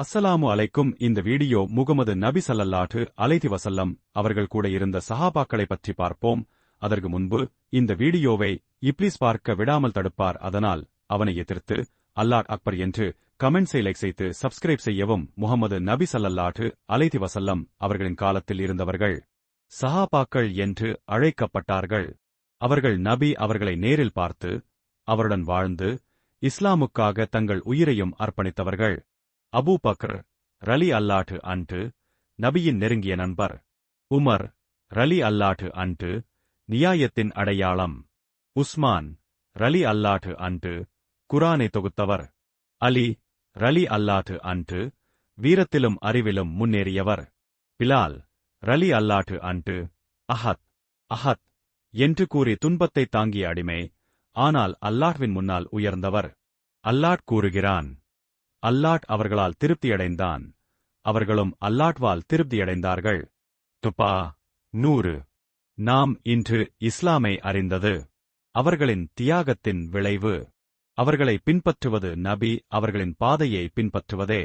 அஸ்ஸலாமு அலைக்கும். இந்த வீடியோ முகமது நபி ஸல்லல்லாஹு அலைதி வசல்லம் அவர்கள் கூட இருந்த சஹாபாக்களை பற்றி பார்ப்போம். அதற்கு முன்பு இந்த வீடியோவை இப்ளீஸ் பார்க்க விடாமல் தடுப்பார். அதனால் அவனை எதிர்த்து அல்லாஹ் அக்பர் என்று கமெண்ட்ஸை லைக் செய்து சப்ஸ்கிரைப் செய்யவும் முகமது நபி ஸல்லல்லாஹு அலைதி வசல்லம் அவர்களின் காலத்தில் இருந்தவர்கள் சஹாபாக்கள் என்று அழைக்கப்பட்டார்கள். அவர்கள் நபி அவர்களை நேரில் பார்த்து அவருடன் வாழ்ந்து இஸ்லாமுக்காக தங்கள் உயிரையும் அர்ப்பணித்தவர்கள். அபூ பக்ர் ரலி அல்லாட்டு அன்று நபியின் நெருங்கிய நண்பர். உமர் ரலி அல்லாட்டு அன்று நியாயத்தின் அடையாளம். உஸ்மான் ரலி அல்லாட்டு அன்று குரானை தொகுத்தவர். அலி ரலி அல்லாட்டு அன்று வீரத்திலும் அறிவிலும் முன்னேறியவர். பிலால் ரலி அல்லாட்டு அன்று அஹத். அஹத் என்று கூறி துன்பத்தை தாங்கிய அடிமை ஆனால் அல்லாஹ்வின் முன்னால் உயர்ந்தவர். அல்லாட் கூறுகிறான் அல்லாட் அவர்களால் திருப்தியடைந்தான். அவர்களும் அல்லாட்வால் திருப்தியடைந்தார்கள். துப்பா நூறு. நாம் இன்று இஸ்லாமை அறிந்தது. அவர்களின் தியாகத்தின் விளைவு. அவர்களை பின்பற்றுவது நபி அவர்களின் பாதையை பின்பற்றுவதே.